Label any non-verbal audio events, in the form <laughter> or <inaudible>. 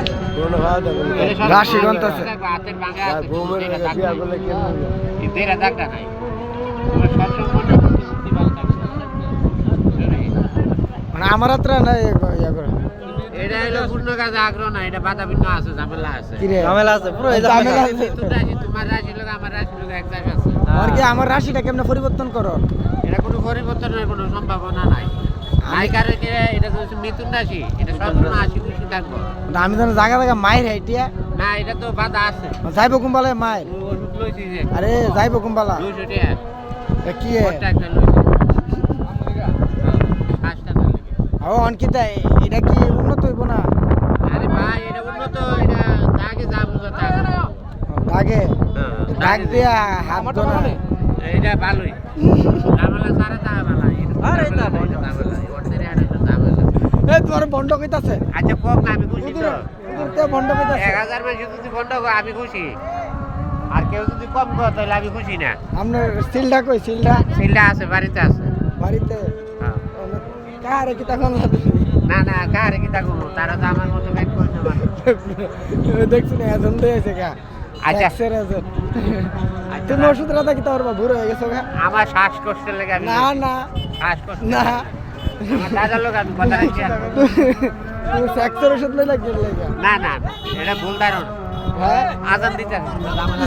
আছে। মনে আমার ইয়া করে। এটা হলো পূর্ণ কাজ আগ্রহ না এটা বাধা আছে ঝামেলা আছে। ঝামেলা আছে, পুরো এই ঝামেলা ঝামেলা আছে। তোমার রাশি লোক আমার রাশি লোক এক জায়গায় আছে। আর কি আমার রাশিটা কেমনে পরিবর্তন করো? এটা কোনো পরিবর্তনের কোনো সম্ভাবনা নাই। এটা তো এটা আমি জানো জায়গা জায়গা মায়ের হাইটিয়া না এটা তো বাধা আছে। যাইবো কুম্বালে মায়ের। আরে যাইবো কুম্বালা কি লেগে। ও অনকিতা এটা কি উন্নত হইব না? আরে ভাই এটা উন্নত এটা তাকে যা বুঝো তা। করো। দাগে? হ্যাঁ, দাগ দিয়া হাত না এইটা ভালোই <laughs> ঝামেলা সারা তা ভালো আরে তা ঝামেলা ভালো। এটা ঝামেলা ওরদের এটা তো ঝামেলা তোমার বন্ধ কইতাছে। আচ্ছা কম না আমি খুশি তো। উদুরতে বন্ধ কইতাছে। এক হাজার মাসে যদি বন্ধ করো আমি খুশি। আর কেউ যদি কম করে তাহলে আমি খুশি না। আপনার কই আছে বাড়িতে আছে। বাড়িতে? হ্যাঁ। কারে কি তখন না না কারে কি থাকব তারা তো আমার মতো ব্যাগ করতে পারে দেখছি না এজন দিয়ে আছে গা। আচ্ছা। আচ্ছা এজন আচ্ছা, তুমি ওষুধ রাখা কি হয়ে গেছো আমার শ্বাসকষ্টের লেগে না না। শ্বাসকষ্ট না। লোক আমি কথা রাখছি না না এটা ভুল ধারণ হ্যাঁ? আজান দিতে